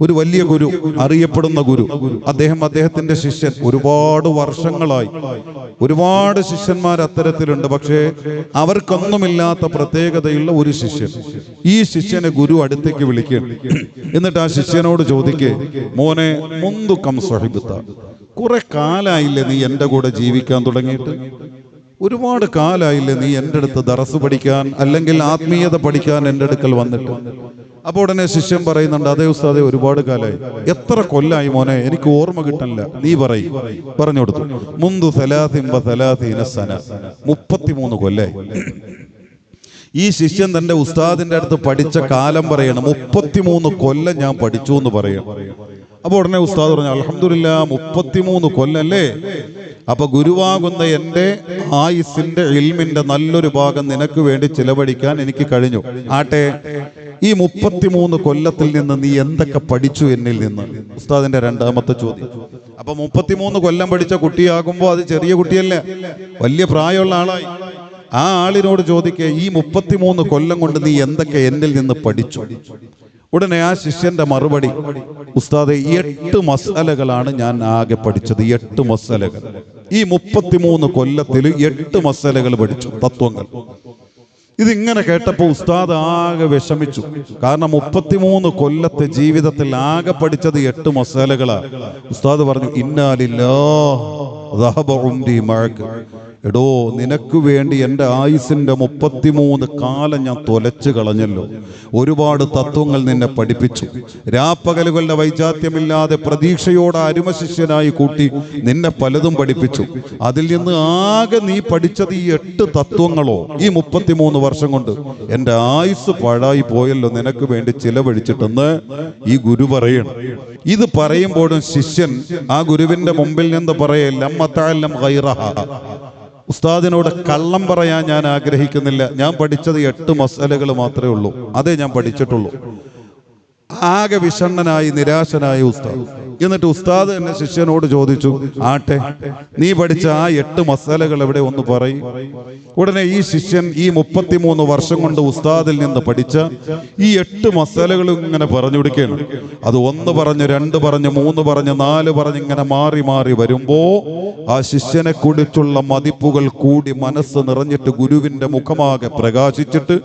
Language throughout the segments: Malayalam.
ഒരു വലിയ ഗുരു അറിയപ്പെടുന്ന ഗുരു. അദ്ദേഹം അദ്ദേഹത്തിന്റെ ശിഷ്യൻ. ഒരുപാട് വർഷങ്ങളായി. ഒരുപാട് ശിഷ്യന്മാർ അത്തരത്തിലുണ്ട്. പക്ഷേ അവർക്കൊന്നുമില്ലാത്ത പ്രത്യേകതയുള്ള ഒരു ശിഷ്യൻ. ഈ ശിഷ്യനെ ഗുരു അടുത്തേക്ക് വിളിക്കുകയാണ് എന്നിട്ട് ആ ശിഷ്യനോട് ചോദിക്കേ മോനെ മുന്തുക്കം സ്വഹിബത്ത കുറെ കാലായില്ലേ നീ എന്റെ കൂടെ ജീവിക്കാൻ തുടങ്ങിയിട്ട്? ഒരുപാട് കാലായില്ലേ നീ എന്റെ അടുത്ത് ദറസ് പഠിക്കാൻ അല്ലെങ്കിൽ ആത്മീയത പഠിക്കാൻ എന്റെ അടുക്കൽ വന്നിട്ട്? അപ്പൊ ഉടനെ ശിഷ്യൻ പറയുന്നുണ്ട് അതേ ഉസ്താദെ ഒരുപാട് കാലായി. എത്ര കൊല്ലായി മോനെ? എനിക്ക് ഓർമ്മ കിട്ടണില്ല. നീ പറയും. പറഞ്ഞു കൊടുത്തു. മുന്തു സന. മുപ്പത്തിമൂന്ന് കൊല്ലായി. ഈ ശിഷ്യൻ തന്റെ ഉസ്താദിന്റെ അടുത്ത് പഠിച്ച കാലം പറയണം. മുപ്പത്തിമൂന്ന് കൊല്ലം ഞാൻ പഠിച്ചു എന്ന് പറയണം. അപ്പൊ ഉടനെ ഉസ്താദ് പറഞ്ഞു അലഹമില്ല മുപ്പത്തിമൂന്ന് കൊല്ലല്ലേ? അപ്പൊ ഗുരുവാകുന്ന എന്റെ ആയുസിന്റെ ഇൽമിന്റെ നല്ലൊരു ഭാഗം നിനക്ക് വേണ്ടി ചിലവഴിക്കാൻ എനിക്ക് കഴിഞ്ഞു. ആട്ടെ ഈ മുപ്പത്തിമൂന്ന് കൊല്ലത്തിൽ നിന്ന് നീ എന്തൊക്കെ പഠിച്ചു എന്നിൽ നിന്ന്? ഉസ്താദിന്റെ രണ്ടാമത്തെ ചോദ്യം. അപ്പൊ മുപ്പത്തിമൂന്ന് കൊല്ലം പഠിച്ച കുട്ടിയാകുമ്പോ അത് ചെറിയ കുട്ടിയല്ല? വലിയ പ്രായമുള്ള ആളായി. ആ ആളിനോട് ചോദിക്കേ ഈ മുപ്പത്തിമൂന്ന് കൊല്ലം കൊണ്ട് നീ എന്തൊക്കെ എന്നിൽ നിന്ന് പഠിച്ചു? ഉടനെ ആ ശിഷ്യന്റെ മറുപടി ഉസ്താദെ എട്ട് മസാലകളാണ് ഞാൻ ആകെ പഠിച്ചത് എട്ട് മസാലകൾ. ഈ മുപ്പത്തിമൂന്ന് കൊല്ലത്തിൽ എട്ട് മസലകൾ പഠിച്ചു തത്വങ്ങൾ. ഇതിങ്ങനെ കേട്ടപ്പോൾ ഉസ്താദ് ആകെ വിഷമിച്ചു. കാരണം മുപ്പത്തിമൂന്ന് കൊല്ലത്തെ ജീവിതത്തിൽ ആകെ പഠിച്ചത് എട്ട് മസാലകളാണ് ഉസ്താദ് പറഞ്ഞു ഇന്നാലില്ലാ എടോ നിനക്ക് വേണ്ടി എന്റെ ആയുസിന്റെ മുപ്പത്തിമൂന്ന് കാലം ഞാൻ തൊലച്ചു കളഞ്ഞല്ലോ. ഒരുപാട് തത്വങ്ങൾ നിന്നെ പഠിപ്പിച്ചു. രാപ്പകലുകളുടെ വൈജാത്യമില്ലാതെ പ്രതീക്ഷയോടെ അരുമശിഷ്യനായി കൂട്ടി നിന്നെ പലതും പഠിപ്പിച്ചു. അതിൽ നിന്ന് ആകെ നീ പഠിച്ചത് ഈ എട്ട് തത്വങ്ങളോ ഈ മുപ്പത്തിമൂന്ന് വർഷം കൊണ്ട്. എന്റെ ആയുസ് പാഴായി പോയല്ലോ നിനക്ക് വേണ്ടി ചിലവഴിച്ചിട്ടെന്ന് ഈ ഗുരു പറയണം. ഇത് പറയുമ്പോഴും ശിഷ്യൻ ആ ഗുരുവിന്റെ മുമ്പിൽ നിന്ന് പറയല്ലം ഉസ്താദിനോട് കള്ളം പറയാൻ ഞാൻ ആഗ്രഹിക്കുന്നില്ല. ഞാൻ പഠിച്ചത് എട്ട് മസാലകൾ മാത്രമേ ഉള്ളൂ. അതേ ഞാൻ പഠിച്ചിട്ടുള്ളൂ. ആകെ വിഷണ്ണനായി നിരാശനായി ഉസ്താദ്. എന്നിട്ട് ഉസ്താദ് എന്നെ ശിഷ്യനോട് ചോദിച്ചു ആട്ടെ നീ പഠിച്ച ആ എട്ട് മസാലകൾ എവിടെ ഒന്ന് പറയും. ഉടനെ ഈ ശിഷ്യൻ ഈ മുപ്പത്തിമൂന്ന് വർഷം കൊണ്ട് ഉസ്താദിൽ നിന്ന് പഠിച്ച ഈ എട്ട് മസാലകളും ഇങ്ങനെ പറഞ്ഞു കൊടുക്കുകയാണ്. അത് ഒന്ന് പറഞ്ഞ് രണ്ട് പറഞ്ഞ് മൂന്ന് പറഞ്ഞ് നാല് പറഞ്ഞ് ഇങ്ങനെ മാറി മാറി വരുമ്പോ ആ ശിഷ്യനെ കുറിച്ചുള്ള മതിപ്പുകൾ കൂടി മനസ്സ് നിറഞ്ഞിട്ട് ഗുരുവിന്റെ മുഖമാകെ പ്രകാശിച്ചിട്ട്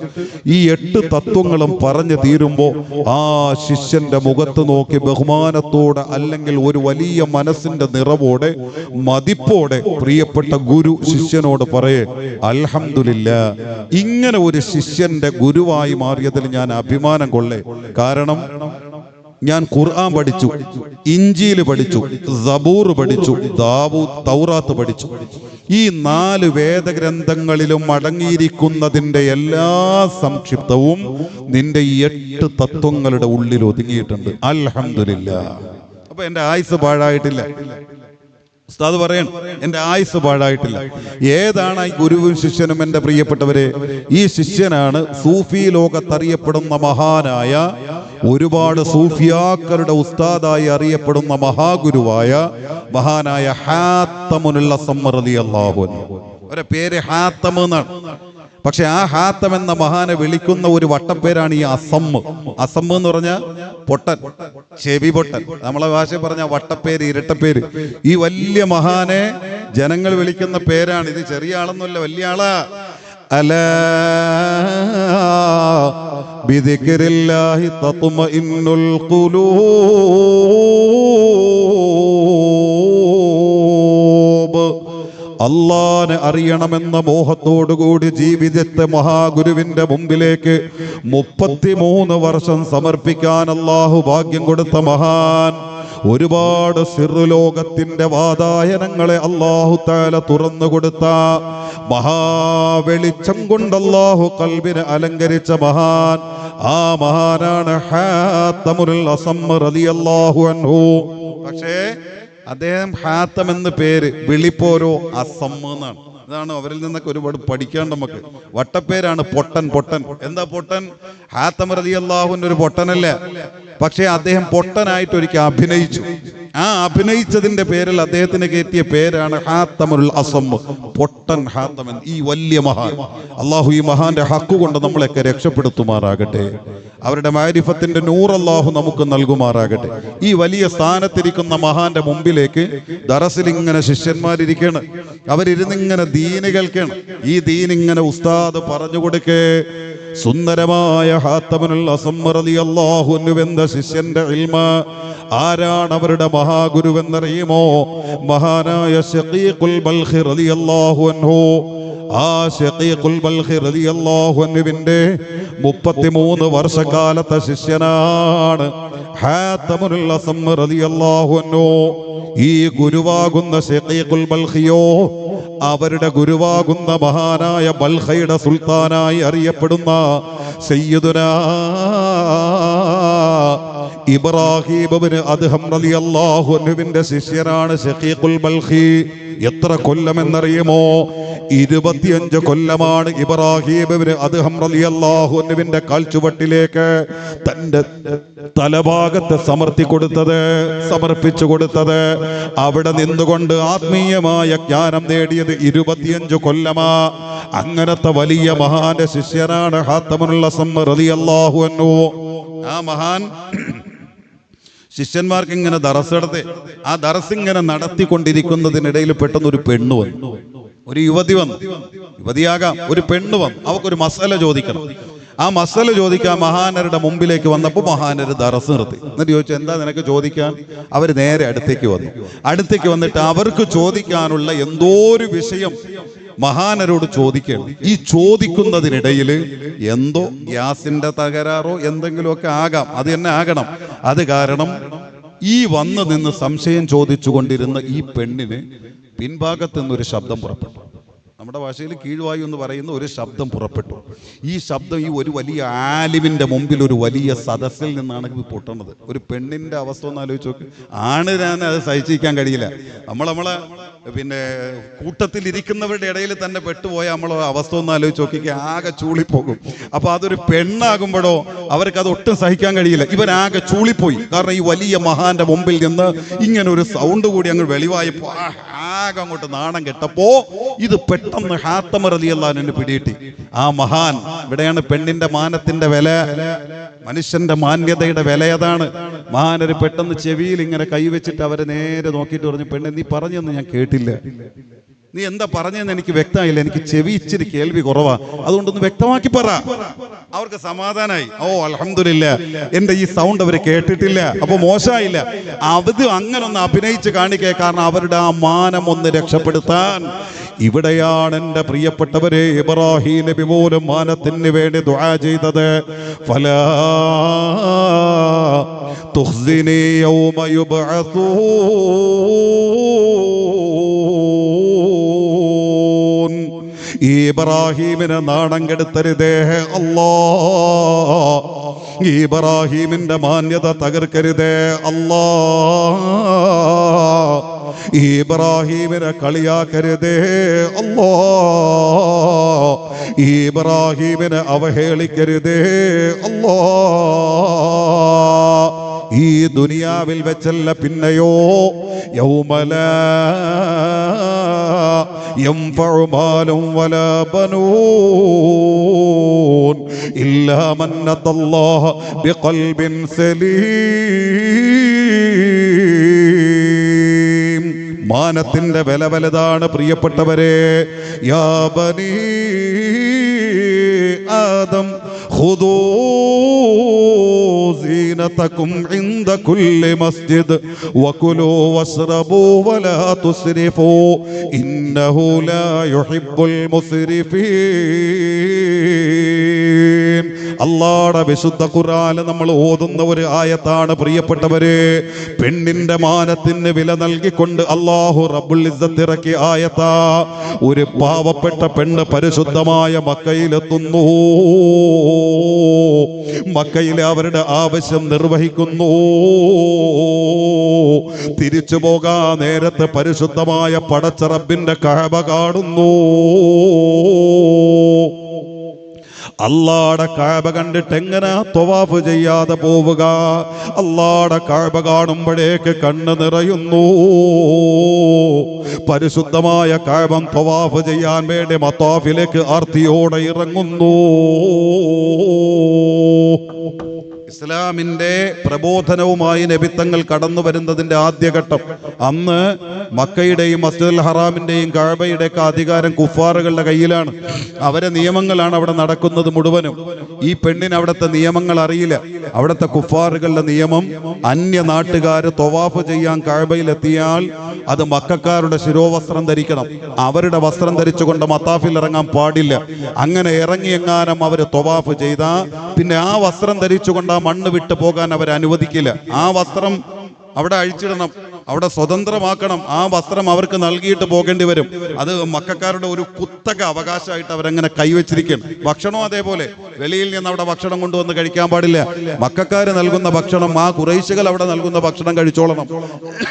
ഈ എട്ട് തത്വങ്ങളും പറഞ്ഞു തീരുമ്പോ ആ ശിഷ്യന്റെ മുഖത്ത് നോക്കി ബഹുമാനത്തോടെ അല്ലെങ്കിൽ ഒരു വലിയ മനസ്സിന്റെ നിറവോടെ മതിപ്പോടെ പ്രിയപ്പെട്ട ഗുരു ശിഷ്യനോട് പറയേ അൽഹമില്ല ഇങ്ങനെ ഒരു ശിഷ്യന്റെ ഗുരുവായി മാറിയതിൽ ഞാൻ അഭിമാനം കൊള്ളേ. കാരണം ഞാൻ ഖുർആൻ പഠിച്ചു ഇഞ്ചിയിൽ പഠിച്ചു സബൂർ പഠിച്ചു ദാവൂ തൗറാത്ത് പഠിച്ചു. ഈ നാല് വേദഗ്രന്ഥങ്ങളിലും അടങ്ങിയിരിക്കുന്നതിന്റെ എല്ലാ സംക്ഷിപ്തവും നിന്റെ ഈ എട്ട് തത്വങ്ങളുടെ ഉള്ളിൽ ഒതുങ്ങിയിട്ടുണ്ട്. അൽഹമില്ല അപ്പൊ എന്റെ ആയുസ് പാഴായിട്ടില്ല. ഉസ്താദ് പറയണം എന്റെ ആയുസ് പാഴായിട്ടില്ല. ഏതാണ് ഈ ഗുരുവും ശിഷ്യനും എന്റെ പ്രിയപ്പെട്ടവരെ? ഈ ശിഷ്യനാണ് സൂഫി ലോകത്തറിയപ്പെടുന്ന മഹാനായ ഒരുപാട് സൂഫിയാക്കളുടെ ഉസ്താദായി അറിയപ്പെടുന്ന മഹാഗുരുവായ മഹാനായ ഹാത്തമുനുള്ള സമ്മറലി അള്ളാഹു ഒരു പേര് ഹാത്തം എന്നാണ്. പക്ഷെ ആ ഹാത്തം എന്ന മഹാനെ വിളിക്കുന്ന ഒരു വട്ടപ്പേരാണ് ഈ അസമ്മ് അസമ്മ് എന്ന് പറഞ്ഞ പൊട്ടൻ. ചെവി പൊട്ടൻ. നമ്മളെ ഭാഷ പറഞ്ഞ വട്ടപ്പേര് ഇരട്ടപ്പേര്. ഈ വലിയ മഹാനെ ജനങ്ങൾ വിളിക്കുന്ന പേരാണ്. ഇത് ചെറിയ ആളൊന്നുമല്ല വലിയ ആളാ. അല ബിദിക്രില്ലാഹി തത്മഇന്നുൽ ഖുലൂബ്. അള്ളാനെ അറിയണമെന്ന മോഹത്തോടുകൂടി ജീവിതത്തെ മഹാഗുരുവിന്റെ മുമ്പിലേക്ക് മുപ്പത്തിമൂന്ന് വർഷം സമർപ്പിക്കാൻ അള്ളാഹു ഭാഗ്യം കൊടുത്ത മഹാൻ ഒരുപാട് സിറുലോകത്തിന്റെ വാതായനങ്ങളെ അള്ളാഹു താല തുറന്നു കൊടുത്ത മഹാവെളിച്ചം കൊണ്ട് അള്ളാഹു കൽബിനെ അലങ്കരിച്ച മഹാൻ. ആ മഹാനാണ് ഹാത്തമുൽ അസമ്മ റളിയല്ലാഹു അൻഹു. പക്ഷേ അദ്ദേഹം ഹാത്തം എന്ന പേര് വിളിപ്പോരോ അസമ്മെന്നാണ് ഇതാണ് അവരിൽ നിന്നൊക്കെ ഒരുപാട് പഠിക്കാൻ നമുക്ക്. വട്ടപ്പേരാണ് പൊട്ടൻ പൊട്ടൻ. എന്താ പൊട്ടൻ? ഹാത്തം റതി അള്ളാഹുവിന്റെ ഒരു പൊട്ടനല്ല? പക്ഷേ അദ്ദേഹം പൊട്ടനായിട്ട് ഒരിക്കൽ അഭിനയിച്ചു. ആ അഭിനയിച്ചതിന്റെ പേരിൽ അദ്ദേഹത്തിന് കയറ്റിയ പേരാണ് ഹാത്തമുൽ അസം. പൊട്ടൻ ഹാത്തമൻ ഈ വലിയ മഹാൻ. അള്ളാഹു ഈ മഹാന്റെ ഹക്കു കൊണ്ട് നമ്മളെയൊക്കെ രക്ഷപ്പെടുത്തുമാറാകട്ടെ. അവരുടെ മാരിഫത്തിന്റെ നൂറ് അള്ളാഹു നമുക്ക് നൽകുമാറാകട്ടെ. ഈ വലിയ സ്ഥാനത്തിരിക്കുന്ന മഹാന്റെ മുമ്പിലേക്ക് ദറസിൽ ഇങ്ങനെ ശിഷ്യന്മാരിരിക്കണം അവരിരുന്നിങ്ങനെ ദീന് കേൾക്കണം ഈ ദീൻ ഇങ്ങനെ ഉസ്താദ് പറഞ്ഞു കൊടുക്കേ സുന്ദരമായ ഹാത്തമനുള്ള അസമ്മറലി അള്ളാഹുനുവെന്ന ശിഷ്യന്റെ ഇൽമ ആരാണ് അവരുടെ മഹാഗുരുവെന്നറിയുമോ മഹാനായ ഷഖീഖുൽ ബൽഖി അൻഹു. ആ ബൽഖി അൻഹുവിന്റെ 33 വർഷക്കാലത്തെ ശിഷ്യനാണ് അൻഹു. ഈ ഗുരുവാകുന്ന അവരുടെ ഗുരുവാകുന്ന മഹാനായ ബൽഹയുടെ സുൽത്താനായി അറിയപ്പെടുന്ന സയ്യിദുനാ ഇബ്രാഹിം ഇബ്നു അദ്ഹം റളിയല്ലാഹു അൻഹുവിന്റെ ശിഷ്യനാണ് ഷഖീഖുൽ ബൽഖി. എത്ര കൊല്ലം എന്നറിയുമോ ഇരുപത്തിയഞ്ച് കൊല്ലമാണ് ഇബ്രാഹിബിന് അദ്ദേഹം അൻഹുവിന്റെ കാൽച്ചുവട്ടിലേക്ക് തന്റെ തലഭാഗത്ത് സമർത്തി കൊടുത്തത് സമർപ്പിച്ചു കൊടുത്തത്. അവിടെ നിന്നുകൊണ്ട് ആത്മീയമായ ജ്ഞാനം നേടിയത് ഇരുപത്തിയഞ്ച് കൊല്ലമാ. അങ്ങനത്തെ വലിയ മഹാന്റെ ശിഷ്യനാണ് ഹാത്തമുള്ള റളിയല്ലാഹു അൻഹു. ആ മഹാൻ ശിഷ്യന്മാർക്ക് ഇങ്ങനെ ദറസെടുത്ത് ആ ദറസ് ഇങ്ങനെ നടത്തിക്കൊണ്ടിരിക്കുന്നതിനിടയിൽ പെട്ടെന്ന് ഒരു പെണ്ണ് വന്നു. ഒരു യുവതി വന്നു. യുവതിയാകാം ഒരു പെണ്ണ് വന്നു. അവക്കൊരു മസാല ചോദിക്കണം. ആ മസാല ചോദിക്കാൻ മഹാനരുടെ മുമ്പിലേക്ക് വന്നപ്പോൾ മഹാനര് ദറസ് നിർത്തി. എന്നിട്ട് ചോദിച്ചു എന്താ നിനക്ക് ചോദിക്കാൻ? അവർ നേരെ അടുത്തേക്ക് വന്നു. അടുത്തേക്ക് വന്നിട്ട് അവർക്ക് ചോദിക്കാനുള്ള എന്തോ ഒരു വിഷയം മഹാനരോട് ചോദിക്കണം ഈ ചോദിക്കുന്നതിനിടയിൽ എന്തോ ഗ്യാസിന്റെ തകരാറോ എന്തെങ്കിലുമൊക്കെ ആകാം. അത് തന്നെ ആകണം. അത് കാരണം ഈ വന്ന് നിന്ന് സംശയം ചോദിച്ചു കൊണ്ടിരുന്ന ഈ പെണ്ണിന് പിൻഭാഗത്ത് നിന്നൊരു ശബ്ദം പുറപ്പെട്ടു. നമ്മുടെ ഭാഷയിൽ കീഴ്വായു എന്ന് പറയുന്ന ഒരു ശബ്ദം പുറപ്പെട്ടു. ഈ ശബ്ദം ഈ ഒരു വലിയ ആലിമിന്റെ മുമ്പിൽ ഒരു വലിയ സദസ്സിൽ നിന്നാണ് ഇത് പൊട്ടുന്നത്. ഒരു പെണ്ണിന്റെ അവസ്ഥ ഒന്ന് ആലോചിച്ച് നോക്ക്. ആണ് ഞാൻ അത് സഹിച്ചിരിക്കാൻ കഴിയില്ല. നമ്മൾ നമ്മളെ പിന്നെ കൂട്ടത്തിൽ ഇരിക്കുന്നവരുടെ ഇടയിൽ തന്നെ പെട്ടുപോയ നമ്മൾ അവസ്ഥ ഒന്ന് ആലോചിച്ച് നോക്കിക്കുക ആകെ ചൂളിപ്പോകും. അപ്പോൾ അതൊരു പെണ്ണാകുമ്പോഴോ അവർക്ക് അത് ഒട്ടും സഹിക്കാൻ കഴിയില്ല. ഇവരാകെ ചൂളിപ്പോയി. കാരണം ഈ വലിയ മഹാന്റെ മുമ്പിൽ നിന്ന് ഇങ്ങനെ ഒരു സൗണ്ട് കൂടി അങ്ങ് വെളിവായപ്പോൾ ആകെ അങ്ങോട്ട് നാണം കെട്ടപ്പോ ഇത് പെട്ടെന്ന് ഹാത്തമർ അള്ളഹാനെ പിടികിട്ടി. ആ മഹാൻ ഇവിടെയാണ് പെണ്ണിന്റെ മാനത്തിന്റെ വില. മനുഷ്യന്റെ മാന്യതയുടെ വില അതാണ് മഹാനൊരു പെട്ടെന്ന് ചെവിയിൽ ഇങ്ങനെ കൈവച്ചിട്ട് അവരെ നേരെ നോക്കിയിട്ട് പറഞ്ഞു പെണ്ണ് നീ പറഞ്ഞെന്ന് ഞാൻ കേട്ടില്ല നീ എന്താ പറഞ്ഞതെന്ന് എനിക്ക് വ്യക്തമായില്ല. എനിക്ക് ചെവി ഇച്ചിരി കേൾവി കുറവാ. അതുകൊണ്ടൊന്ന് വ്യക്തമാക്കി പറ. അവർക്ക് സമാധാനായി. ഓ അലഹമില്ല എന്റെ ഈ സൗണ്ട് അവർ കേട്ടിട്ടില്ല. അപ്പൊ മോശമായില്ല. അത് അങ്ങനെ ഒന്ന് അഭിനയിച്ച് കാണിക്കേ. കാരണം അവരുടെ ആ മാനം ഒന്ന് രക്ഷപ്പെടുത്താൻ ഇവിടെയാണ് എന്റെ പ്രിയപ്പെട്ടവരെ ഇബ്രാഹിം നബി പോലും മാനത്തിന് വേണ്ടി ദുആ ചെയ്തത്. ഫലാ തുഖ്സിനി യൗമ യുബ്അസൂൻ ഇബ്രാഹീമിനെ നാണം കെടുത്തരുതേ. അല്ലോ. ഇബ്രാഹീമിന്റെ മാന്യത തകർക്കരുതേ. അല്ലോ. ഇബ്രാഹീമിനെ കളിയാക്കരുതേ. അല്ലോ. ഇബ്രാഹീമിനെ അവഹേളിക്കരുതേ. അല്ലാ. ഈ ദുനിയാവിൽ വെച്ചല്ല പിന്നെയോ? യൗമല യംഫഉമാലും വല ബനൂൻ ഇല്ലാ മന്നത്തല്ലാഹ ബിഖൽബിൻ സലീം. മാനത്തിന്റെ വില വലുതാണ് പ്രിയപ്പെട്ടവരെ. യാ ബനീ ആദം خذوا زينتكم عند كل مسجد وكلوا واشربوا ولا تسرفوا إنه لا يحب المسرفين. അള്ളാടെ വിശുദ്ധ ഖുറാന് നമ്മൾ ഓതുന്ന ഒരു ആയത്താണ് പ്രിയപ്പെട്ടവര്. പെണ്ണിന്റെ മാനത്തിന് വില നൽകിക്കൊണ്ട് അള്ളാഹു ഇസ്സത്ത് ആയത്ത ആയത്താ. ഒരു പാവപ്പെട്ട പെണ്ണ് പരിശുദ്ധമായ മക്കയിലെത്തുന്നു. മക്കയിലെ അവരുടെ ആവശ്യം നിർവഹിക്കുന്നു. തിരിച്ചു പോകാ നേരത്തെ പരിശുദ്ധമായ പടച്ചറബിന്റെ കഴവ കാണുന്നു. അള്ളാടെ കാബ കണ്ടിട്ട് എങ്ങനെ തൊവാഫ് ചെയ്യാതെ പോവുക? അള്ളാടെ കാബ കാണുമ്പോഴേക്ക് കണ്ണ് നിറയുന്നു. പരിശുദ്ധമായ കാബം തൊവാഫ് ചെയ്യാൻ വേണ്ടി മത്താഫിലേക്ക് ആർത്തിയോടെ ഇറങ്ങുന്നു. ഇസ്ലാമിന്റെ പ്രബോധനവുമായി നബിത്തങ്ങൾ കടന്നു വരുന്നതിന്റെ ആദ്യഘട്ടം. അന്ന് മക്കയുടെയും മസ്ജിദുൽ ഹറാമിന്റെയും കാഴ്ബയുടെയൊക്കെ അധികാരം കുഫാറുകളുടെ കയ്യിലാണ്. അവരെ നിയമങ്ങളാണ് അവിടെ നടക്കുന്നത് മുഴുവനും. ഈ പെണ്ണിന് അവിടുത്തെ നിയമങ്ങൾ അറിയില്ല. അവിടുത്തെ കുഫാറുകളുടെ നിയമം അന്യ നാട്ടുകാർ തൊവാഫ് ചെയ്യാൻ കാഴ്ബയിലെത്തിയാൽ അത് മക്കാരുടെ ശിരോവസ്ത്രം ധരിക്കണം. അവരുടെ വസ്ത്രം ധരിച്ചുകൊണ്ട് മത്താഫിൽ ഇറങ്ങാൻ പാടില്ല. അങ്ങനെ ഇറങ്ങി എങ്ങാനും അവർ തൊവാഫ് ചെയ്ത പിന്നെ ആ വസ്ത്രം ധരിച്ചുകൊണ്ട് മണ്ണ് വിട്ടു പോകാൻ അവർ ആ വസ്ത്രം അവിടെ അഴിച്ചിടണം. അവിടെ സ്വതന്ത്രമാക്കണം. ആ വസ്ത്രം അവർക്ക് നൽകിയിട്ട് പോകേണ്ടി വരും. അത് മക്കാരുടെ ഒരു കുത്തക അവകാശമായിട്ട് അവരങ്ങനെ കൈവച്ചിരിക്കും. ഭക്ഷണവും അതേപോലെ. വെളിയിൽ നിന്ന് അവിടെ ഭക്ഷണം കൊണ്ടുവന്ന് കഴിക്കാൻ പാടില്ല. മക്കാര് നൽകുന്ന ഭക്ഷണം ആ കുറേശികൾ അവിടെ നൽകുന്ന ഭക്ഷണം കഴിച്ചോളണം.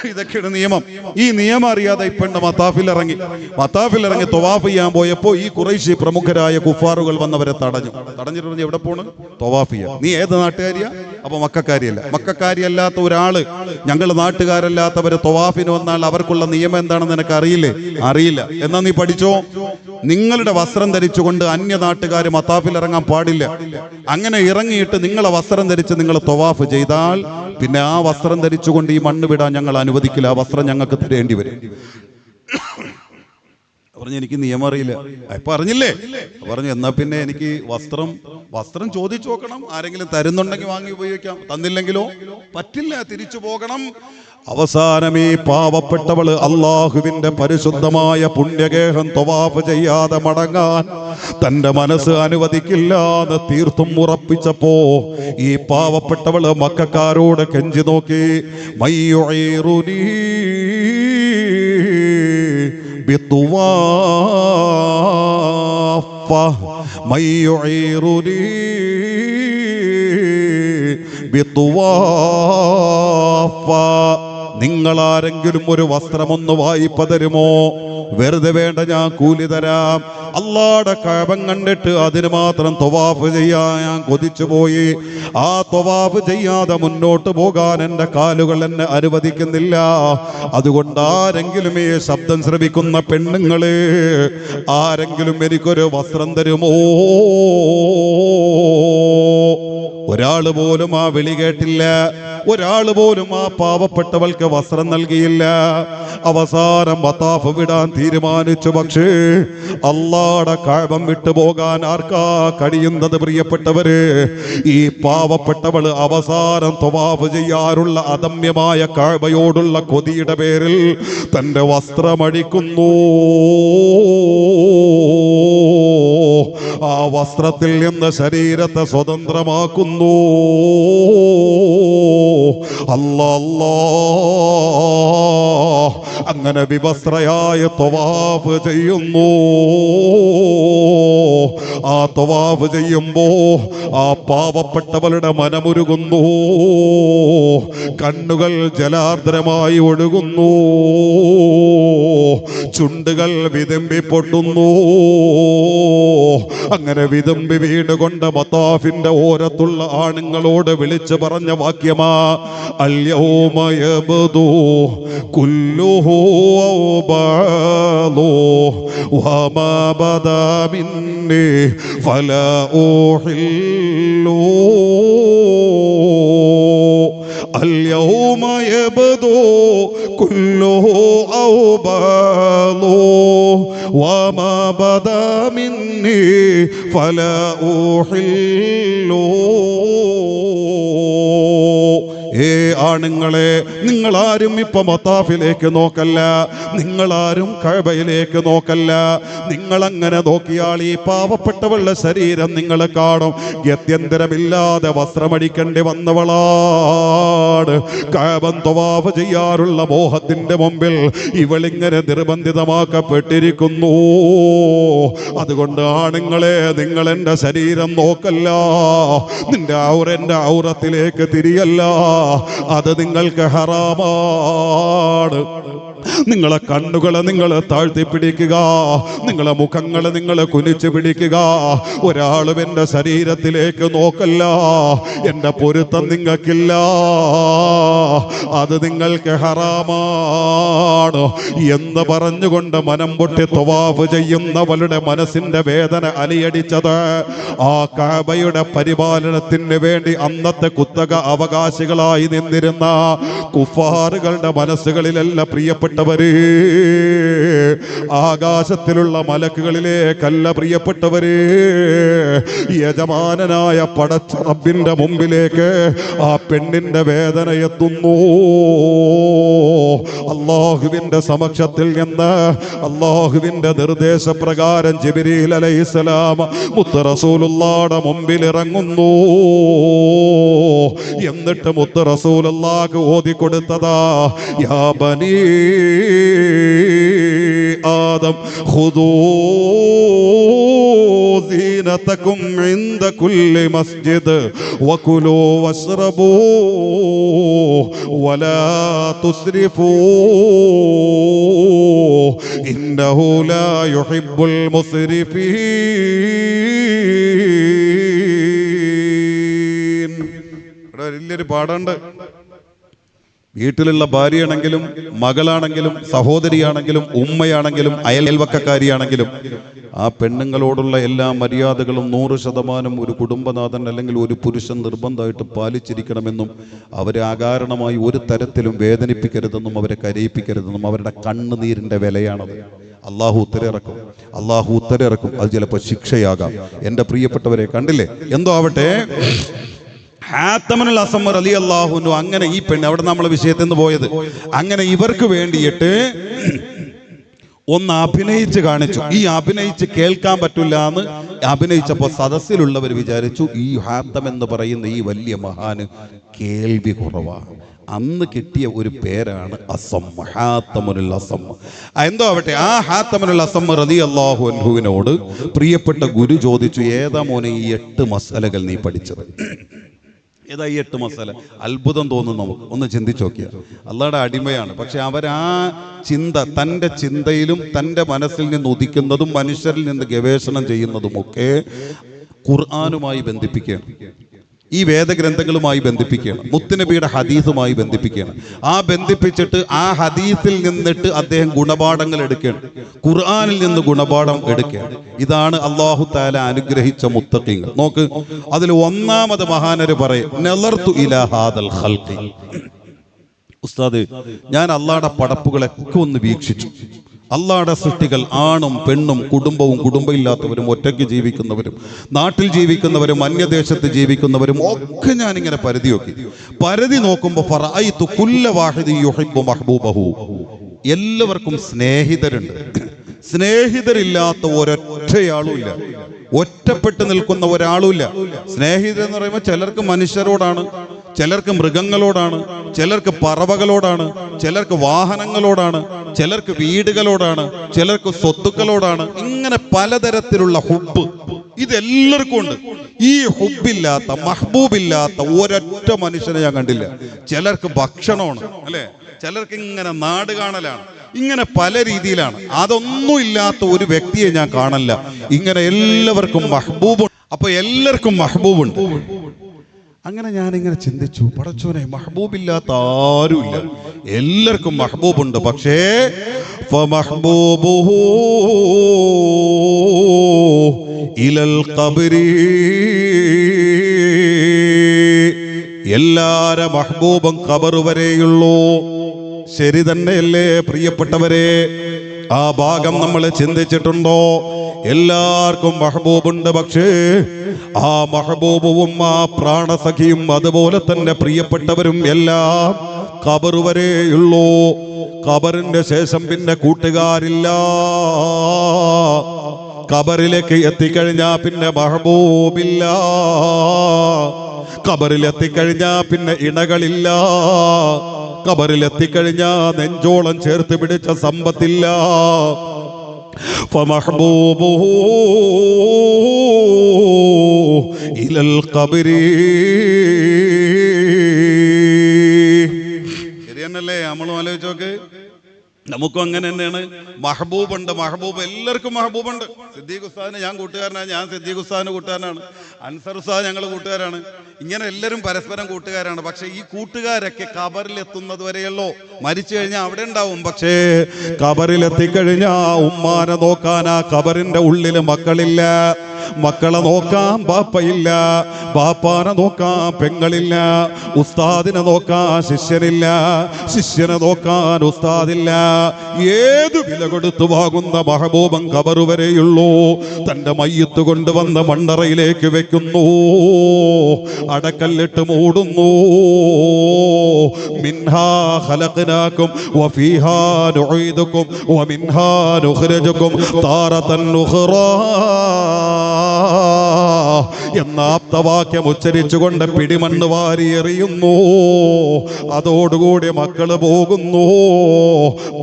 ഇതൊക്കെയാണ് നിയമം. ഈ നിയമം അറിയാതെ ഇപ്പണ്ട് മത്താഫിൽ ഇറങ്ങി മത്താഫിൽ ഇറങ്ങി തൊവാഫ് ചെയ്യാൻ പോയപ്പോ ഈ കുറേശി പ്രമുഖരായ കുഫാറുകൾ വന്നവരെ തടഞ്ഞു. തടഞ്ഞിട്ട് എവിടെ പോണ്? തൊവാഫ് ചെയ്യാം നീ ഏത് നാട്ടുകാരിയാ? അപ്പൊ മക്കാരിയല്ല. മക്കാരിയല്ലാത്ത ഒരാൾ ഞങ്ങൾ നാട്ടുകാരല്ലാത്തവര് തൊവാഫിന് വന്നാൽ അവർക്കുള്ള നിയമം എന്താണെന്ന് നിനക്ക് അറിയില്ലേ. അറിയില്ല എന്നാ നീ പഠിച്ചോ? നിങ്ങളുടെ വസ്ത്രം ധരിച്ചുകൊണ്ട് അന്യ നാട്ടുകാർ മത്താഫിൽ ഇറങ്ങാൻ പാടില്ല. അങ്ങനെ ഇറങ്ങിയിട്ട് നിങ്ങളെ വസ്ത്രം ധരിച്ച് നിങ്ങൾ തൊവാഫ് ചെയ്താൽ പിന്നെ ആ വസ്ത്രം ധരിച്ചുകൊണ്ട് ഈ മണ്ണ് വിടാൻ ഞങ്ങൾ അനുവദിക്കില്ല. ആ വസ്ത്രം ഞങ്ങൾക്ക് തരേണ്ടി വരും. പറഞ്ഞു എനിക്ക് നിയമം അറിയില്ല. ഇപ്പൊ അറിഞ്ഞില്ലേ പറഞ്ഞു എന്നാ പിന്നെ എനിക്ക് വസ്ത്രം വസ്ത്രം ചോദിച്ചു നോക്കണം. ആരെങ്കിലും തരുന്നുണ്ടെങ്കിൽ വാങ്ങി ഉപയോഗിക്കാം. തന്നില്ലെങ്കിലോ? പറ്റില്ല. തിരിച്ചു പോകണം. അവസാനമേ ഈ പാവപ്പെട്ടവൾ അള്ളാഹുവിന്റെ പരിശുദ്ധമായ പുണ്യഗേഹം തൊവാഫ് ചെയ്യാതെ മടങ്ങാൻ തന്റെ മനസ്സ് അനുവദിക്കില്ലാതെ തീർത്തും ഉറപ്പിച്ചപ്പോ ഈ പാവപ്പെട്ടവൾ മക്കാരോട് കെഞ്ചി നോക്കി മയ്യുറീ بطوافة من يعيرني بطوافة നിങ്ങൾ ആരെങ്കിലും ഒരു വസ്ത്രമൊന്ന് വായ്പ തരുമോ വെറുതെ വേണ്ട ഞാൻ കൂലി തരാം അള്ളാടെ കഴപം കണ്ടിട്ട് അതിന് മാത്രം തൊവാഫ് ചെയ്യാൻ ഞാൻ കൊതിച്ചു പോയി. ആ തൊവാഫ് ചെയ്യാതെ മുന്നോട്ട് പോകാൻ എന്റെ കാലുകൾ എന്നെ അനുവദിക്കുന്നില്ല. അതുകൊണ്ട് ആരെങ്കിലും ഈ ശബ്ദം ശ്രമിക്കുന്ന പെണ്ണുങ്ങളെ ആരെങ്കിലും എനിക്കൊരു വസ്ത്രം തരുമോ? ഒരാൾ പോലും ആ വിളി കേട്ടില്ല. ഒരാൾ പോലും ആ പാവപ്പെട്ടവൾക്ക് വസ്ത്രം നൽകിയില്ല. അവസാനം വത്താഫ് വിടാൻ തീരുമാനിച്ചു. പക്ഷേ അള്ളാടെ കഴവം വിട്ടുപോകാൻ ആർക്കാ കഴിയുന്നത് പ്രിയപ്പെട്ടവര്? ഈ പാവപ്പെട്ടവൾ അവസാനം തൊവാഫ് ചെയ്യാറുള്ള അദമ്യമായ കഴവയോടുള്ള കൊതിയുടെ പേരിൽ തന്റെ വസ്ത്രമടിക്കുന്നു. ആ വസ്ത്രത്തിൽ നിന്ന് ശരീരത്തെ സ്വതന്ത്രമാക്കുന്നു. അല്ലാ അങ്ങനെ വിവസ്ത്രയായ തൊവാഫ് ചെയ്യുന്നു. ആ തൊവാഫ് ചെയ്യുമ്പോ ആ പാവപ്പെട്ടവളുടെ മനമുരുകുന്നു. കണ്ണുകൾ ജലാർദ്രമായി ഒഴുകുന്നു. ചുണ്ടുകൾ വിതുമ്പി പൊട്ടുന്നു. അങ്ങനെ വിതുമ്പി വീടുകൊണ്ട് മത്താഫിന്റെ ഓരത്തുള്ള ആണുങ്ങളോട് വിളിച്ചു പറഞ്ഞ വാക്യമാ അല്യോമയബദൂ കുല്ലുഹു ഔബാലു വമാ ബദാ മിന്നി ഫലാ يبلو اليوم يبدو كله أو بعضه وما بدا مني فلا أحله ഏ ആണുങ്ങളെ നിങ്ങളാരും ഇപ്പൊ മത്താഫിലേക്ക് നോക്കല്ല. നിങ്ങളാരും കഴബയിലേക്ക് നോക്കല്ല. നിങ്ങളങ്ങനെ നോക്കിയാൽ ഈ പാവപ്പെട്ടവളുടെ ശരീരം നിങ്ങൾ കാണും. ഗത്യന്തരമില്ലാതെ വസ്ത്രമടിക്കേണ്ടി വന്നവളാണ്. കഴബം തൊവാഫ് ചെയ്യാറുള്ള മോഹത്തിന്റെ മുമ്പിൽ ഇവളിങ്ങനെ നിർബന്ധിതമാക്കപ്പെട്ടിരിക്കുന്നു. അതുകൊണ്ട് ആണുങ്ങളെ നിങ്ങൾ എന്റെ ശരീരം നോക്കല്ല. നിന്റെ ഔറ എന്റെ ഔറത്തിലേക്ക് തിരിയല്ല. അത് നിങ്ങൾക്ക് ഹറാമാണ്. നിങ്ങളെ കണ്ണുകളെ നിങ്ങൾ താഴ്ത്തി പിടിക്കുക. നിങ്ങളെ മുഖങ്ങളെ നിങ്ങൾ കുനിച്ചു പിടിക്കുക. ഒരാളും എന്റെ ശരീരത്തിലേക്ക് നോക്കല്ല. എന്റെ പൊരുത്തം നിങ്ങൾക്കില്ല. അത് നിങ്ങൾക്ക് ഹറാമാണ്. എന്ന് പറഞ്ഞുകൊണ്ട് മനം പൊട്ടി തൊവാഫ് ചെയ്യുന്നവളുടെ മനസ്സിന്റെ വേദന അലിയടിച്ചത്. ആ കാബയുടെ പരിപാലനത്തിന് വേണ്ടി അന്നത്തെ കുത്തക അവകാശികളായി നിന്നിരുന്ന കുഫാറുകളുടെ മനസ്സുകളിലല്ല പ്രിയപ്പെട്ടവര്. ആകാശത്തിലുള്ള മലക്കുകളിലേക്കല്ല പ്രിയപ്പെട്ടവര്. യജമാനനായ പടച്ച റബ്ബിന്റെ മുമ്പിലേക്ക് ആ പെണ്ണിന്റെ വേദന എത്തുന്നു. അള്ളാഹുവിന്റെ സമക്ഷത്തിൽ നിന്ന് അള്ളാഹുവിന്റെ നിർദ്ദേശപ്രകാരം ജിബിരിൽ അലൈഹിസ്സലാം മുത്ത് റസൂലുള്ളാടെ മുമ്പിൽ ഇറങ്ങുന്നു. എന്നിട്ട് മുത്ത് റസൂലുള്ളാക്ക് ഓതി കൊടുത്തതാ യാ ബനീ ആദം ഖുദൂ زينتكم عند كل مسجد وكلوا واشربوا ولا تسرفوا إنه لا يحب المسرفين ഇവിടെ വലിയൊരു പാടുണ്ട് വീട്ടിലുള്ള ഭാര്യയാണെങ്കിലും മകളാണെങ്കിലും സഹോദരിയാണെങ്കിലും ഉമ്മയാണെങ്കിലും അയൽവക്കക്കാരിയാണെങ്കിലും ആ പെണ്ണുങ്ങളോടുള്ള എല്ലാ മര്യാദകളും നൂറ് ശതമാനം ഒരു കുടുംബനാഥൻ അല്ലെങ്കിൽ ഒരു പുരുഷൻ നിർബന്ധമായിട്ട് പാലിച്ചിരിക്കണമെന്നും അവരെ അകാരണമായി ഒരു തരത്തിലും വേദനിപ്പിക്കരുതെന്നും അവരെ കരയിപ്പിക്കരുതെന്നും അവരുടെ കണ്ണുനീരിന്റെ വിലയാണത്. അള്ളാഹു ഉത്തരയിറക്കും. അള്ളാഹു ഉത്തരയിറക്കും. അത് ചിലപ്പോൾ ശിക്ഷയാകാം. എന്റെ പ്രിയപ്പെട്ടവരെ കണ്ടില്ലേ? എന്തോ ആവട്ടെ? അങ്ങനെ ഈ പെണ്ണ് അവിടെ നമ്മളെ വിഷയത്തിൽ നിന്ന് പോയത്? അങ്ങനെ ഇവർക്ക് വേണ്ടിയിട്ട് ഒന്ന് അഭിനയിച്ച് കാണിച്ചു. ഈ അഭിനയിച്ച് കേൾക്കാൻ പറ്റില്ല എന്ന് അഭിനയിച്ചപ്പോൾ സദസ്സിലുള്ളവർ വിചാരിച്ചു ഈ ഹാത്തം എന്ന് പറയുന്ന ഈ വലിയ മഹാന് കേൾവി കുറവാണ്. അന്ന് കിട്ടിയ ഒരു പേരാണ് അസമ്മ ഹാത്തമുൽ എന്തോ ആവട്ടെ ആ ഹാത്തമുൽ അസമ്മ റതി അൻഹുവിനോട് പ്രിയപ്പെട്ട ഗുരു ചോദിച്ചു ഏതാ മോനെ ഈ എട്ട് മസാലകൾ നീ പഠിച്ചത്? ഏതാ ഈ എട്ട് മസാല? അത്ഭുതം തോന്നും നമുക്ക്. ഒന്ന് ചിന്തിച്ചു നോക്കിയാൽ അള്ളാടെ അടിമയാണ്. പക്ഷെ അവരാ ചിന്ത തന്റെ ചിന്തയിലും തന്റെ മനസ്സിൽ നിന്ന് ഉദിക്കുന്നതും മനുഷ്യരിൽ നിന്ന് ഗവേഷണം ചെയ്യുന്നതുമൊക്കെ ഖുർആാനുമായി ബന്ധിപ്പിക്കുകയാണ്. ഈ വേദഗ്രന്ഥങ്ങളുമായി ബന്ധിപ്പിക്കുകയാണ്. മുത്തുനബിയുടെ ഹദീസുമായി ബന്ധിപ്പിക്കുകയാണ്. ആ ബന്ധിപ്പിച്ചിട്ട് ആ ഹദീസിൽ നിന്നിട്ട് അദ്ദേഹം ഗുണപാഠങ്ങൾ എടുക്കുകയാണ്. ഖുർആാനിൽ നിന്ന് ഗുണപാഠം എടുക്കുകയാണ്. ഇതാണ് അള്ളാഹു താല അനുഗ്രഹിച്ച മുത്തക്കിങ്ങൾ നോക്ക് അതിൽ ഒന്നാമത് മഹാനര് പറയും ഇലാഹാദൽ ഉസ്താദ് ഞാൻ അള്ളാടെ പടപ്പുകളൊക്കെ ഒന്ന് വീക്ഷിച്ചു. അള്ളാടെ സൃഷ്ടികൾ ആണും പെണ്ണും കുടുംബവും കുടുംബമില്ലാത്തവരും ഒറ്റയ്ക്ക് ജീവിക്കുന്നവരും നാട്ടിൽ ജീവിക്കുന്നവരും അന്യദേശത്ത് ജീവിക്കുന്നവരും ഒക്കെ ഞാനിങ്ങനെ പരിധി നോക്കി പരിധി നോക്കുമ്പോൾ എല്ലാവർക്കും സ്നേഹിതരുണ്ട്. സ്നേഹിതരില്ലാത്ത ഒരൊറ്റയാളും ഇല്ല ഒറ്റപ്പെട്ട് നിൽക്കുന്ന ഒരാളുമില്ല. സ്നേഹിതരെന്ന് പറയുമ്പോൾ ചിലർക്ക് മനുഷ്യരോടാണ് ചിലർക്ക് മൃഗങ്ങളോടാണ് ചിലർക്ക് പറവകളോടാണ് ചിലർക്ക് വാഹനങ്ങളോടാണ് ചിലർക്ക് വീടുകളോടാണ് ചിലർക്ക് സ്വത്തുക്കളോടാണ്. ഇങ്ങനെ പലതരത്തിലുള്ള ഹുബ് ഇതെല്ലാവർക്കും ഉണ്ട്. ഈ ഹുബില്ലാത്ത മഹബൂബില്ലാത്ത ഒരൊറ്റ മനുഷ്യനെ ഞാൻ കണ്ടില്ല. ചിലർക്ക് ഭക്ഷണമാണ് അല്ലെ? ചിലർക്ക് ഇങ്ങനെ നാട് കാണലാണ്. ഇങ്ങനെ പല രീതിയിലാണ്. അതൊന്നും ഇല്ലാത്ത ഒരു വ്യക്തിയെ ഞാൻ കാണല്ല. ഇങ്ങനെ എല്ലാവർക്കും മഹ്ബൂബ് അപ്പൊ എല്ലാവർക്കും മഹബൂബുണ്ട്. അങ്ങനെ ഞാനിങ്ങനെ ചിന്തിച്ചു പടച്ചോനെ മഹബൂബില്ലാത്ത ആരുമില്ല. എല്ലാവർക്കും മഹബൂബുണ്ട്. പക്ഷേ ഇലൽ എല്ലാര മഹബൂബും കബർ വരെയുള്ളൂ. ശരി തന്നെയല്ലേ പ്രിയപ്പെട്ടവരെ? ആ ഭാഗം നമ്മൾ ചിന്തിച്ചിട്ടുണ്ടോ? എല്ലാവർക്കും മഹബൂബുണ്ട് പക്ഷേ ആ മഹബൂബും ആ പ്രാണസഖിയും അതുപോലെ തന്നെ പ്രിയപ്പെട്ടവരും എല്ലാം കബർ വരെയുള്ളൂ ഖബറിന്റെ ശേഷം പിന്നെ കൂട്ടുകാരില്ല. കബറിലേക്ക് എത്തിക്കഴിഞ്ഞാ പിന്നെ മഹബൂബില്ല. ഖബറിൽ എത്തിക്കഴിഞ്ഞാ പിന്നെ ഇണകളില്ല ഖബറിൽ എത്തിക്കഴിഞ്ഞാ നെഞ്ചോളം ചേർത്ത് പിടിച്ച സമ്പത്തില്ല فمحبوبه إلى القبر ശരിയെന്നല്ലേ നമ്മളും ആലോചിച്ച് നോക്ക് നമുക്കും അങ്ങനെ തന്നെയാണ്. മഹബൂബ് ഉണ്ട് മഹബൂബ് എല്ലാവർക്കും മഹബൂബ് ഉണ്ട് സിദ്ദീഖ് ഉസ്താദിന് ഞാൻ കൂട്ടുകാരനാണ് ഞാൻ സിദ്ദീഖ് ഉസ്താദിന് കൂട്ടുകാരനാണ്. അൻസർ ഉസ്താദ് ഞങ്ങൾ കൂട്ടുകാരാണ്. ഇങ്ങനെ എല്ലാവരും പരസ്പരം കൂട്ടുകാരാണ്. പക്ഷേ ഈ കൂട്ടുകാരൊക്കെ കബറിലെത്തുന്നത് വരെയല്ലോ മരിച്ചു കഴിഞ്ഞാൽ അവിടെ ഉണ്ടാവും. പക്ഷേ കബറിലെത്തിക്കഴിഞ്ഞാ ഉമ്മാനെ നോക്കാനാ കബറിന്റെ ഉള്ളിൽ മക്കളില്ല. മക്കളെ നോക്കാൻ ബാപ്പയില്ല ബാപ്പാനെ നോക്കാൻ പെങ്ങളില്ല ഉസ്താദിനെ നോക്കാൻ ശിഷ്യനില്ല ശിഷ്യനെ നോക്കാൻ ഉസ്താദില്ല. ഏത് വില കൊടുത്തു വാങ്ങുന്ന മഹബൂബം കബറു വരെയുള്ളൂ. തന്റെ മയ്യത്ത് കൊണ്ടുവന്ന മണ്ണറയിലേക്ക് വെക്കുന്നു. അടക്കല്ലിട്ട് മൂടുന്നു. മിൻഹാ ഖലഖനാകും വഫീഹാ വമിൻഹാ ഉഖ്റാ എന്ന എന്നാപ്തവാക്യം ഉച്ചരിച്ചുകൊണ്ട് പിടിമണ്ണ് വാരിയെറിയുന്നു. അതോടുകൂടി മക്കൾ പോകുന്നു.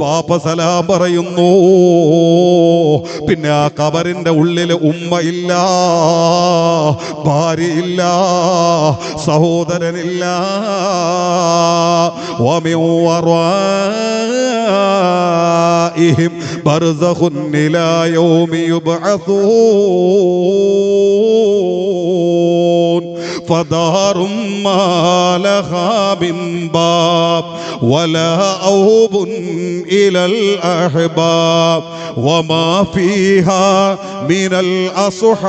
പാപ്പ സലാം പറയുന്നു. പിന്നെ ആ കബറിന്റെ ഉള്ളിൽ ഉമ്മയില്ല ഭാര്യയില്ല സഹോദരനില്ല. ബർസഖുൻ ഇലാ യൗമി യുബ്അസൂൻ. Oh. فدار ما لها من باب ولا أوب إلى الأحباب وما فيها من الأصحاب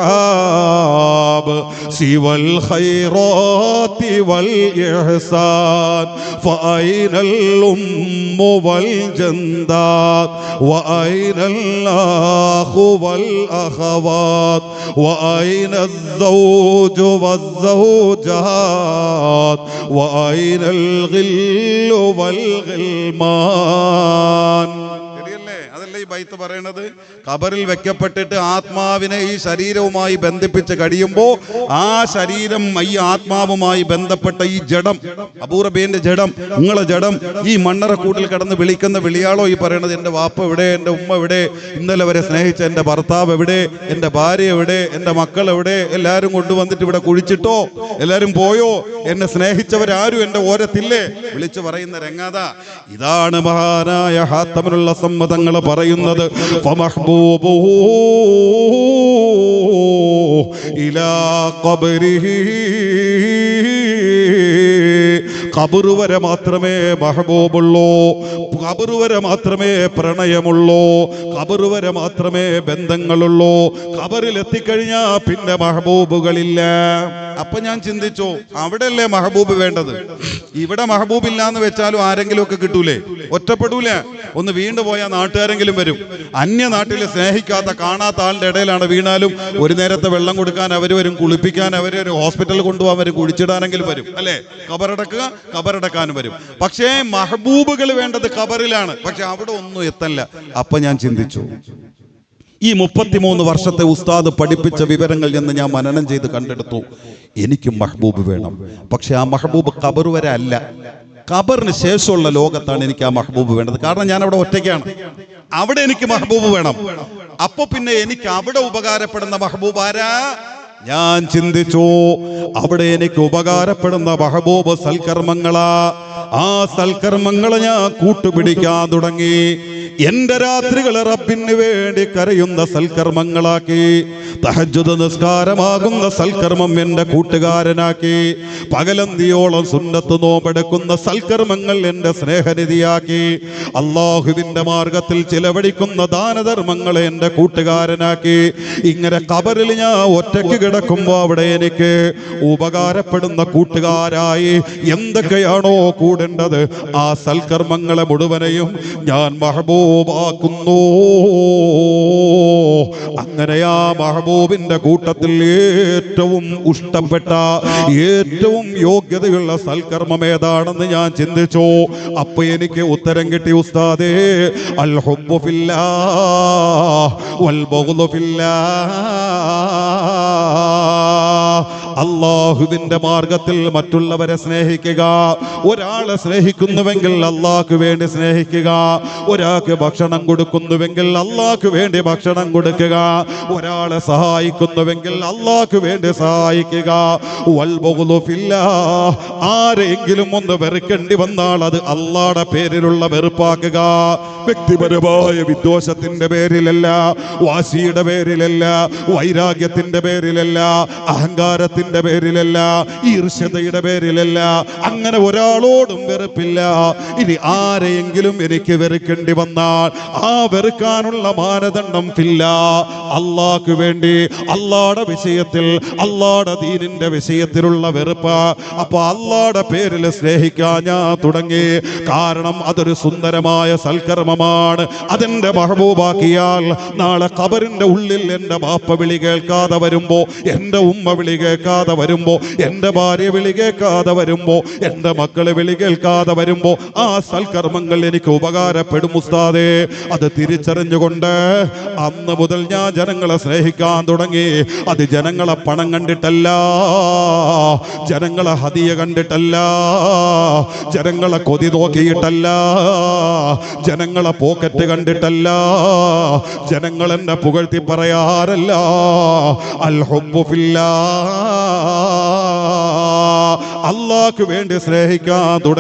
سوى الخيرات والإحسان. فأين الأم والجندات؟ وأين الأخ والأخوات؟ وأين الزوج الزوجات وأين الغل والغلمان؟ അതല്ലേ ഈ ബൈത്ത് പറയണത് കബറിൽ വെക്കപ്പെട്ടിട്ട് ആത്മാവിനെ ഈ ശരീരവുമായി ബന്ധിപ്പിച്ച് കഴിയുമ്പോൾ ആ ശരീരം ഈ ആത്മാവുമായി ബന്ധപ്പെട്ട ഈ ജഡം അപൂർവബേന്റെ ജഡം നിങ്ങളെ ജഡം ഈ മണ്ണറക്കൂട്ടിൽ കിടന്ന് വിളിക്കുന്ന വിളിയാളോ ഈ പറയണത് എന്റെ വാപ്പ എവിടെ? എന്റെ ഉമ്മ എവിടെ? ഇന്നലെ വരെ സ്നേഹിച്ച എന്റെ ഭർത്താവ് എവിടെ? എന്റെ ഭാര്യ എവിടെ? എന്റെ മക്കൾ എവിടെ? എല്ലാവരും കൊണ്ടുവന്നിട്ട് ഇവിടെ കുഴിച്ചിട്ടോ? എല്ലാവരും പോയോ? എന്നെ സ്നേഹിച്ചവരാരും എന്റെ ഓരത്തില്ലേ? വിളിച്ചു പറയുന്ന രംഗാത ഇതാണ് മഹാനായ ഹാത്തമനുള്ള സമ്മതങ്ങൾ പറയുന്നത് കബറ് വരെ മാത്രമേ മഹബൂബുള്ളൂ കബറ് വരെ മാത്രമേ പ്രണയമുള്ളൂ കബറ് വരെ മാത്രമേ ബന്ധങ്ങളുള്ളൂ. കബറിൽ എത്തിക്കഴിഞ്ഞാ പിന്നെ മഹബൂബുകളില്ല. അപ്പൊ ഞാൻ ചിന്തിച്ചു അവിടെയല്ലേ മഹബൂബ് വേണ്ടത്? ഇവിടെ മഹബൂബ് ഇല്ല എന്ന് വെച്ചാലും ആരെങ്കിലും ഒക്കെ കിട്ടൂലേ? ഒറ്റപ്പെടൂല. ഒന്ന് വീണ്ടു പോയാൽ നാട്ടുകാരെങ്കിലും വരും. അന്യ നാട്ടിൽ സ്നേഹിക്കാത്ത കാണാത്ത ആളുടെ ഇടയിലാണ് വീണാലും ഒരു നേരത്തെ വെള്ളം കൊടുക്കാൻ അവർ വരും കുളിപ്പിക്കാൻ അവർ ഒരു ഹോസ്പിറ്റലിൽ കൊണ്ടുപോകാൻ വരും കുഴിച്ചിടാനെങ്കിലും വരും. അല്ലേ? കബറടക്കുക കബറടക്കാനും വരും. പക്ഷേ മഹബൂബുകൾ വേണ്ടത് കബറിലാണ്. പക്ഷെ അവിടെ ഒന്നും എത്തല്ല. അപ്പൊ ഞാൻ ചിന്തിച്ചു ഈ മുപ്പത്തിമൂന്ന് വർഷത്തെ ഉസ്താദ് പഠിപ്പിച്ച വിവരങ്ങൾ എന്ന് ഞാൻ മനനം ചെയ്ത് കണ്ടെടുത്തു. എനിക്കും മഹബൂബ് വേണം. പക്ഷെ ആ മഹബൂബ് കബർ വരെ അല്ല. കബറിന് ശേഷമുള്ള ലോകത്താണ് എനിക്ക് ആ മഹബൂബ് വേണ്ടത്. കാരണം ഞാൻ അവിടെ ഒറ്റയ്ക്കാണ്. അവിടെ എനിക്ക് മഹബൂബ് വേണം. അപ്പൊ പിന്നെ എനിക്ക് അവിടെ ഉപകാരപ്പെടുന്ന മഹബൂബ് ആരാ? ഞാൻ ചിന്തിച്ചു. അവിടെ എനിക്ക് ഉപകാരപ്പെടുന്ന മഹബൂബ് സൽക്കർമ്മങ്ങളാ. ആ സൽക്കർമ്മങ്ങളെ ഞാൻ കൂട്ടുപിടിക്കാൻ തുടങ്ങി. എന്റെ രാത്രികളെ റബ്ബിന് വേണ്ടി കരയുന്ന സൽക്കർമ്മങ്ങളാക്കി തഹജുദ് നിസ്കാരമാകുന്ന സൽക്കർമ്മം എന്റെ കൂട്ടുകാരനാക്കി പകലന്തിയോളം സുന്നത്ത് നോമ്പെടുക്കുന്ന സൽക്കർമ്മങ്ങൾ എന്റെ സ്നേഹനിധിയാക്കി അള്ളാഹുവിന്റെ മാർഗത്തിൽ ചിലവഴിക്കുന്ന ദാനധർമ്മങ്ങളെ എന്റെ കൂട്ടുകാരനാക്കി ഇങ്ങനെ കബറിൽ ഞാൻ ഒറ്റയ്ക്ക് കിടക്കുമ്പോൾ അവിടെ എനിക്ക് ഉപകാരപ്പെടുന്ന കൂട്ടുകാരായി എന്തൊക്കെയാണോ കൂടേണ്ടത് ആ സൽക്കർമ്മങ്ങളെ മുഴുവനെയും ഞാൻ മഹബൂബാക്കുന്നു അങ്ങനെ ആ മഹബൂബിന്റെ കൂട്ടത്തിൽ ഏറ്റവും ഇഷ്ടപ്പെട്ട ഏറ്റവും യോഗ്യതയുള്ള സൽക്കർമ്മം ഏതാണെന്ന് ഞാൻ ചിന്തിച്ചു. അപ്പൊ എനിക്ക് ഉത്തരം കിട്ടി ഉസ്താദേ അൽ വൽ അള്ളാഹുവിന്റെ മാർഗത്തിൽ മറ്റുള്ളവരെ സ്നേഹിക്കുക. ഒരാളെ സ്നേഹിക്കുന്നുവെങ്കിൽ അള്ളാഹ്ക്ക് വേണ്ടി സ്നേഹിക്കുക. ഒരാൾക്ക് ഭക്ഷണം കൊടുക്കുന്നുവെങ്കിൽ അള്ളാഹ്ക്ക് വേണ്ടി ഭക്ഷണം കൊടുക്കുക. ഒരാളെ സഹായിക്കുന്നുവെങ്കിൽ അള്ളാഹ്ക്ക് വേണ്ടി സഹായിക്കുക. ആരെങ്കിലും ഒന്ന് വെറുക്കേണ്ടി വന്നാൽ അത് അള്ളാടെ പേരിലുള്ള വെറുപ്പാക്കുക. വ്യക്തിപരമായ വിദ്വേഷത്തിന്റെ പേരിലല്ല വാശിയുടെ പേരിലല്ല വൈരാഗ്യത്തിന്റെ പേരിലല്ല അഹങ്കാരത്തിന്റെ പേരിലല്ല ഈർഷ്യതയുടെ പേരിലല്ല അങ്ങനെ ഒരാളോടും വെറുപ്പില്ല. ഇനി ആരെയെങ്കിലും എനിക്ക് വെറുക്കേണ്ടി വന്നാൽ ആ വെറുക്കാനുള്ള മാനദണ്ഡം ഇല്ല. അള്ളാഹ്ക്ക് വേണ്ടി അള്ളാടെ വിഷയത്തിൽ അള്ളാടെ ദീനിന്റെ വിഷയത്തിലുള്ള വെറുപ്പ്. അപ്പൊ അള്ളാടെ പേരിൽ സ്നേഹിക്കാൻ ഞാൻ തുടങ്ങി. കാരണം അതൊരു സുന്ദരമായ സൽക്കർമ്മമാണ്. അതെന്റെ മഹബൂബാക്കിയാൽ നാളെ കബറിന്റെ ഉള്ളിൽ എന്റെ ബാപ്പ വിളി കേൾക്കാതെ വരുമ്പോ എന്റെ ഉമ്മ വിളി കേൾക്കാതെ വരുമ്പോ എന്റെ ഭാര്യ വിളി കേൾക്കാതെ വരുമ്പോ എന്റെ മക്കളെ വിളി കേൾക്കാതെ വരുമ്പോ ആ സൽക്കർമ്മങ്ങൾ എനിക്ക് ഉപകാരപ്പെടും ഉസ്താദേ. അത് തിരിച്ചറിഞ്ഞുകൊണ്ട് അന്ന് മുതൽ ഞാൻ ജനങ്ങളെ സ്നേഹിക്കാൻ തുടങ്ങി. അത് ജനങ്ങളെ പണം കണ്ടിട്ടല്ല ജനങ്ങളെ ഹതിയ കണ്ടിട്ടല്ല ജനങ്ങളെ കൊതി നോക്കിയിട്ടല്ല ജനങ്ങളെ പോക്കറ്റ് കണ്ടിട്ടല്ല ജനങ്ങൾ എന്നെ പുകഴ്ത്തി പറയാറല്ല അൽ അള്ളാഹ്ക്ക് വേണ്ടി സ്നേഹിക്കാൻ തുടങ്ങി.